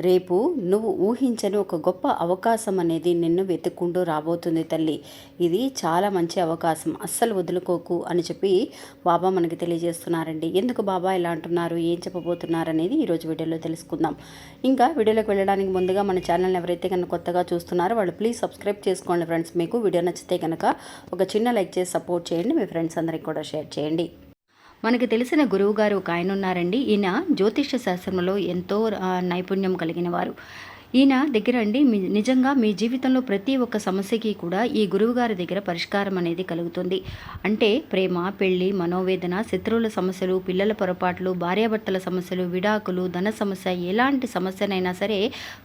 రేపు నువ్వు ఊహించని ఒక గొప్ప అవకాశం అనేది నిన్ను వెతుక్కుంటూ రాబోతుంది తల్లి. ఇది చాలా మంచి అవకాశం. అస్సలు వదులుకోకు అని చెప్పి బాబా మనకి తెలియజేస్తున్నారండి. ఎందుకు బాబా ఇలా అంటున్నారు? ఏం చెప్పబోతున్నారు అనేది ఈరోజు వీడియోలో తెలుసుకుందాం. ఇంకా వీడియోలోకి వెళ్ళడానికి ముందుగా మన ఛానల్ని ఎవరైతే కనుక కొత్తగా చూస్తున్నారో వాళ్ళు ప్లీజ్ సబ్స్క్రైబ్ చేసుకోండి ఫ్రెండ్స్. మీకు వీడియో నచ్చితే కనుక ఒక చిన్న లైక్ చేసి సపోర్ట్ చేయండి. మీ ఫ్రెండ్స్ అందరికి కూడా షేర్ చేయండి. మనకి తెలిసిన గురువుగారు ఒక ఆయన ఉన్నారండి. ఈయన జ్యోతిష్య శాస్త్రంలో ఎంతో నైపుణ్యం కలిగిన వారు. ఈయన దగ్గర అండి మీ నిజంగా మీ జీవితంలో ప్రతి ఒక్క సమస్యకి కూడా ఈ గురువుగారి దగ్గర పరిష్కారం అనేది కలుగుతుంది. అంటే ప్రేమ పెళ్ళి మనోవేదన శత్రువుల సమస్యలు పిల్లల పొరపాట్లు భార్యాభర్తల సమస్యలు విడాకులు ధన సమస్య ఎలాంటి సమస్యనైనా సరే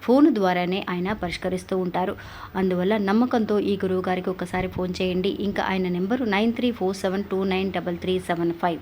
ఫోన్ ద్వారానే ఆయన పరిష్కరిస్తూ ఉంటారు. అందువల్ల నమ్మకంతో ఈ గురువు గారికి ఒకసారి ఫోన్ చేయండి. ఇంకా ఆయన number nine three four seven two nine double three seven five.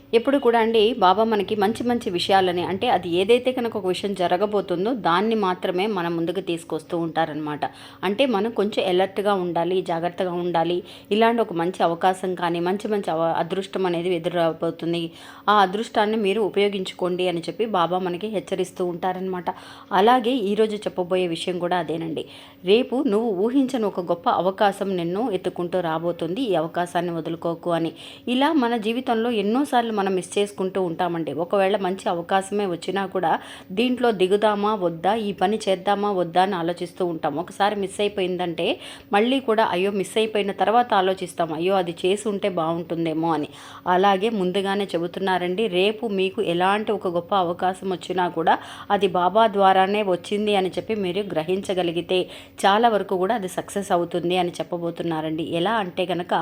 ఎప్పుడు కూడా అండి బాబా మనకి మంచి మంచి విషయాలని అంటే అది ఏదైతే కనుక ఒక విషయం జరగబోతుందో దాన్ని మాత్రమే మన ముందుకు తీసుకొస్తూ ఉంటారనమాట అంటే మనం కొంచెం ఎలర్ట్గా ఉండాలి జాగ్రత్తగా ఉండాలి. ఇలాంటి ఒక మంచి అవకాశం కానీ మంచి మంచి అవ- అదృష్టం అనేది ఎదురబోతుంది ఆ అదృష్టాన్ని మీరు ఉపయోగించుకోండి అని చెప్పి బాబా మనకి హెచ్చరిస్తూ ఉంటారనమాట అలాగే ఈరోజు చెప్పబోయే విషయం కూడా అదేనండి. రేపు నువ్వు ఊహించని ఒక గొప్ప అవకాశం నిన్ను ఎత్తుకుంటూ రాబోతుంది. ఈ అవకాశాన్ని వదులుకోకు అని. ఇలా మన జీవితంలో ఎన్నోసార్లు మనం మిస్ చేసుకుంటూ ఉంటామండి. ఒకవేళ మంచి అవకాశమే వచ్చినా కూడా దీంట్లో దిగుదామా వద్దా ఈ పని చేద్దామా వద్దా అని ఆలోచిస్తూ ఉంటాం. ఒకసారి మిస్ అయిపోయిందంటే మళ్ళీ కూడా అయ్యో మిస్ అయిపోయిన తర్వాత ఆలోచిస్తాం. అయ్యో అది చేసి ఉంటే బాగుంటుందేమో అని. అలాగే ముందుగానే చెబుతున్నారండి రేపు మీకు ఎలాంటి ఒక గొప్ప అవకాశం వచ్చినా కూడా అది బాబా ద్వారానే వచ్చింది అని చెప్పి మీరు గ్రహించగలిగితే చాలా వరకు కూడా అది సక్సెస్ అవుతుంది అని చెప్పబోతున్నారండి. ఎలా అంటే కనుక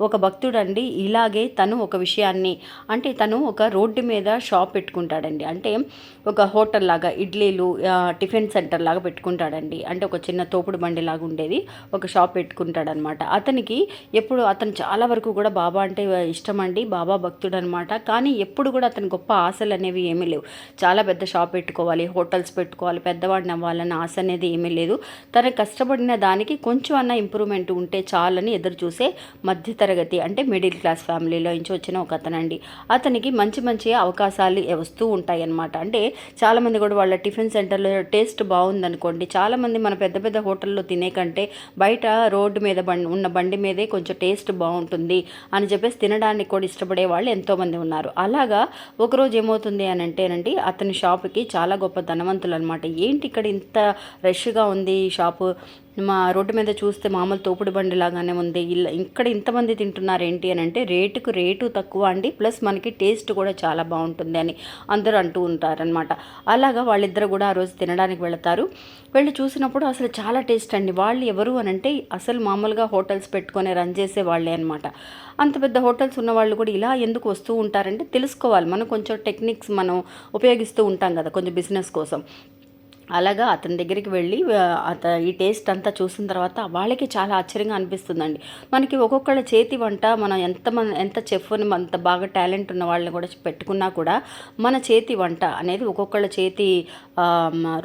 ఒక భక్తుడండి ఇలాగే తను ఒక విషయాన్ని అంటే తను ఒక రోడ్డు మీద షాప్ పెట్టుకుంటాడండి. అంటే ఒక హోటల్ లాగా ఇడ్లీలు టిఫిన్ సెంటర్ లాగా పెట్టుకుంటాడండి. అంటే ఒక చిన్న తోపుడు బండి లాగా ఉండేది. ఒక షాప్ పెట్టుకుంటాడనమాట. అతనికి ఎప్పుడు అతను చాలా వరకు కూడా బాబా అంటే ఇష్టం అండి బాబా భక్తుడు అనమాట కానీ ఎప్పుడు కూడా అతని గొప్ప ఆశలు అనేవి ఏమీ లేవు. చాలా పెద్ద షాప్ పెట్టుకోవాలి హోటల్స్ పెట్టుకోవాలి పెద్దవాడిని అవ్వాలన్న ఆశ అనేది ఏమీ లేదు. తను కష్టపడిన దానికి కొంచెం అన్న ఇంప్రూవ్మెంట్ ఉంటే చాలని ఎదురు చూసే మధ్యతరగతి అంటే మిడిల్ క్లాస్ ఫ్యామిలీలో నుంచి వచ్చిన ఒక అతనండి. అతనికి మంచి మంచి అవకాశాలు వస్తూ ఉంటాయి అన్నమాట అంటే చాలామంది కూడా వాళ్ళ టిఫిన్ సెంటర్లో టేస్ట్ బాగుందనుకోండి చాలామంది మన పెద్ద పెద్ద హోటల్లో తినే కంటే బయట రోడ్డు మీద బండి ఉన్న బండి మీదే కొంచెం టేస్ట్ బాగుంటుంది అని చెప్పేసి తినడానికి కూడా ఇష్టపడే వాళ్ళు ఎంతోమంది ఉన్నారు. అలాగా ఒకరోజు ఏమవుతుంది అని అంటేనండి అతని షాప్కి చాలా గొప్ప ధనవంతులు అనమాట ఏంటి ఇక్కడ ఇంత రష్గా ఉంది ఈ షాపు? మా రోడ్డు మీద చూస్తే మామూలు తోపుడు బండి లాగానే ఉంది. ఇలా ఇక్కడ ఇంతమంది తింటున్నారు ఏంటి అని అంటే రేటుకు రేటు తక్కువ అండి ప్లస్ మనకి టేస్ట్ కూడా చాలా బాగుంటుంది అని అందరూ అంటూ ఉంటారనమాట అలాగా వాళ్ళిద్దరు కూడా ఆ రోజు తినడానికి వెళతారు. వెళ్ళి చూసినప్పుడు అసలు చాలా టేస్ట్ అండి. వాళ్ళు ఎవరు అని అంటే అసలు మామూలుగా హోటల్స్ పెట్టుకొని రన్ చేసే వాళ్ళే అనమాట అంత పెద్ద హోటల్స్ ఉన్న వాళ్ళు కూడా ఇలా ఎందుకు వస్తూ ఉంటారంటే తెలుసుకోవాలి. మనం కొంచెం టెక్నిక్స్ మనం ఉపయోగిస్తూ ఉంటాం కదా కొంచెం బిజినెస్ కోసం. అలాగా అతని దగ్గరికి వెళ్ళి అత ఈ టేస్ట్ అంతా చూసిన తర్వాత వాళ్ళకి చాలా ఆశ్చర్యంగా అనిపిస్తుందండి. మనకి ఒక్కొక్కళ్ళ చేతి వంట మనం ఎంత మన ఎంత చెఫ్ని అంత బాగా టాలెంట్ ఉన్న వాళ్ళని కూడా పెట్టుకున్నా కూడా మన చేతి వంట అనేది ఒక్కొక్కళ్ళ చేతి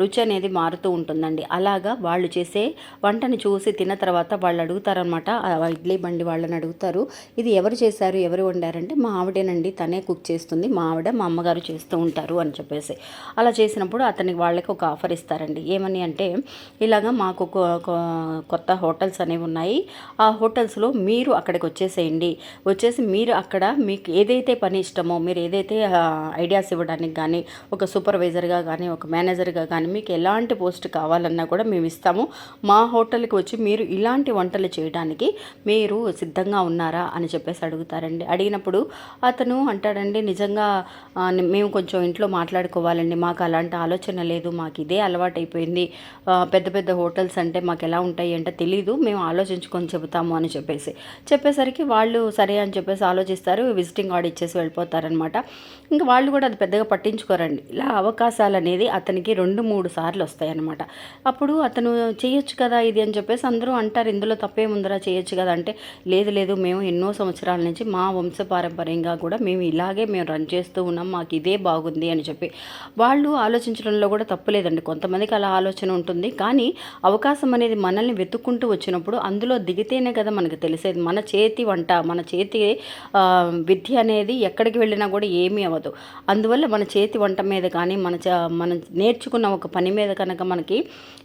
రుచి అనేది మారుతూ ఉంటుందండి. అలాగా వాళ్ళు చేసే వంటని చూసి తిన్న తర్వాత వాళ్ళు అడుగుతారనమాట ఇడ్లీ బండి వాళ్ళని అడుగుతారు ఇది ఎవరు చేశారు? ఎవరు వండారంటే మా ఆవిడేనండి తనే కుక్ చేస్తుంది మా ఆవిడ మా అమ్మగారు చేస్తూ ఉంటారు అని చెప్పేసి. అలా చేసినప్పుడు అతనికి వాళ్ళకి ఒక ఆఫర్ ఇస్తారండి ఏమని అంటే ఇలాగా మాకు కొ- కొ- కొత్త హోటల్స్ అనేవి ఉన్నాయి. ఆ హోటల్స్లో మీరు అక్కడికి వచ్చేసేయండి. వచ్చేసి మీరు అక్కడ మీకు ఏదైతే పని ఇష్టమో మీరు ఏదైతే ఐడియాస్ ఇవ్వడానికి కానీ ఒక సూపర్వైజర్గా కానీ ఒక మేనేజర్గా కానీ మీకు ఎలాంటి పోస్ట్ కావాలన్నా కూడా మేము ఇస్తాము. మా హోటల్కి వచ్చి మీరు ఇలాంటి వంటలు చేయడానికి మీరు సిద్ధంగా ఉన్నారా అని చెప్పేసి అడుగుతారండి. అడిగినప్పుడు అతను అంటాడండి నిజంగా మేము కొంచెం ఇంట్లో మాట్లాడుకోవాలండి. మాకు అలాంటి ఆలోచన లేదు. మాకు ఇదే అలవాటైపోయింది. పెద్ద పెద్ద హోటల్స్ అంటే మాకు ఎలా ఉంటాయి అంటే తెలీదు మేము ఆలోచించుకొని చెబుతాము అని చెప్పేసి. చెప్పేసరికి వాళ్ళు సరే అని చెప్పేసి ఆలోచిస్తారు విజిటింగ్ కార్డ్ ఇచ్చేసి వెళ్ళిపోతారనమాట ఇంకా వాళ్ళు కూడా అది పెద్దగా పట్టించుకోరండి. ఇలా అవకాశాలు అనేది అతనికి రెండు మూడు సార్లు వస్తాయన్నమాట. అప్పుడు అతను చేయొచ్చు కదా ఇది అని చెప్పేసి అందరూ అంటారు ఇందులో తప్పేముందరా చేయొచ్చు కదా అంటే లేదు లేదు మేము ఎన్నో సంవత్సరాల నుంచి మా వంశపారంపర్యంగా కూడా మేము ఇలాగే మేము రన్ చేస్తూ ఉన్నాం మాకు ఇదే బాగుంది అని చెప్పి. వాళ్ళు ఆలోచించడంలో కూడా తప్పు లేదండి. కొంతమందికి అలా ఆలోచన ఉంటుంది. కానీ అవకాశం అనేది మనల్ని వెతుక్కుంటూ వచ్చినప్పుడు అందులో దిగితేనే కదా మనకు తెలిసేది. మన చేతి వంట మన చేతి విద్య అనేది ఎక్కడికి వెళ్ళినా కూడా ఏమీ అవ్వదు. అందువల్ల మన చేతి వంట మీద కానీ మన చ- మనం నేర్చుకున్న ఒక పని మీద కనుక మనకి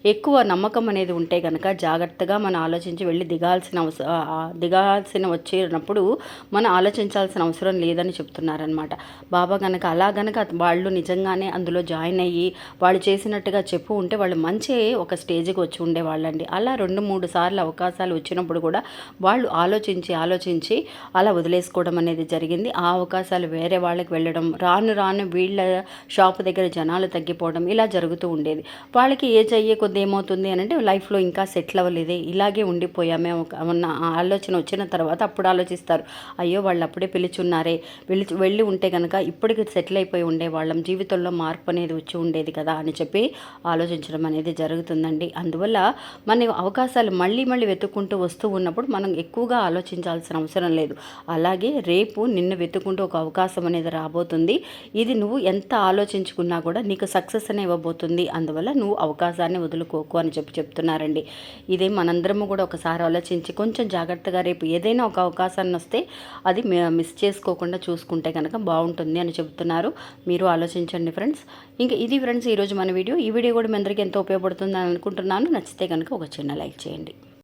ఎక్కువ నమ్మకం అనేది ఉంటే కనుక జాగ్రత్తగా మనం ఆలోచించి వెళ్ళి దిగాల్సిన అవసరం దిగాల్సిన వచ్చినప్పుడు మనం ఆలోచించాల్సిన అవసరం లేదని చెప్తున్నారనమాట బాబా కనుక అలా కనుక వాళ్ళు నిజంగానే అందులో జాయిన్ అయ్యి వాళ్ళు చేసినట్టుగా చెప్పు ఉంటే వాళ్ళు మంచి ఒక స్టేజ్కి వచ్చి ఉండేవాళ్ళండి. అలా రెండు మూడు సార్లు అవకాశాలు వచ్చినప్పుడు కూడా వాళ్ళు ఆలోచించి ఆలోచించి అలా వదిలేసుకోవడం అనేది జరిగింది. ఆ అవకాశాలు వేరే వాళ్ళకి వెళ్ళడం రాను రాను వీళ్ళ షాప్ దగ్గర జనాలు తగ్గిపోవడం ఇలా జరుగుతూ ఉండేది. వాళ్ళకి ఏజ్ అయ్యే కొద్ది ఏమవుతుంది అని అంటే లైఫ్లో ఇంకా సెటిల్ అవ్వలేదే ఇలాగే ఉండిపోయామే ఒక- ఉన్న ఆలోచన వచ్చిన తర్వాత అప్పుడు ఆలోచిస్తారు. అయ్యో వాళ్ళు అప్పుడే పిలుచున్నారే. వెళ్ళి వెళ్ళి ఉంటే కనుక ఇప్పటికి సెటిల్ అయిపోయి ఉండేవాళ్ళం. జీవితంలో మార్పు అనేది వచ్చి ఉండేది కదా అని చెప్పి ఆలోచించడం అనేది జరుగుతుందండి. అందువల్ల మన అవకాశాలు మళ్ళీ మళ్ళీ వెతుక్కుంటూ వస్తూ ఉన్నప్పుడు మనం ఎక్కువగా ఆలోచించాల్సిన అవసరం లేదు. అలాగే రేపు నిన్ను వెతుక్కుంటూ ఒక అవకాశం అనేది రాబోతుంది. ఇది నువ్వు ఎంత ఆలోచించుకున్నా కూడా నీకు సక్సెస్ అనే ఇవ్వబోతుంది. అందువల్ల నువ్వు అవకాశాన్ని వదులుకోకు అని చెప్పి చెప్తున్నారండి. ఇదే మనందరము కూడా ఒకసారి ఆలోచించి కొంచెం జాగ్రత్తగా రేపు ఏదైనా ఒక అవకాశాన్ని వస్తే అది మిస్ చేసుకోకుండా చూసుకుంటే కనుక బాగుంటుంది అని చెప్తున్నారు. మీరు ఆలోచించండి ఫ్రెండ్స్. ఇంకా ఇది ఫ్రెండ్స్ ఈరోజు మన వీడియో. ఈ వీడియో కూడా మీ అందరికీ ఎంతో ఉపయోగపడుతుందని అనుకుంటున్నాను. నచ్చితే కనుక ఒక చిన్న లైక్ చేయండి.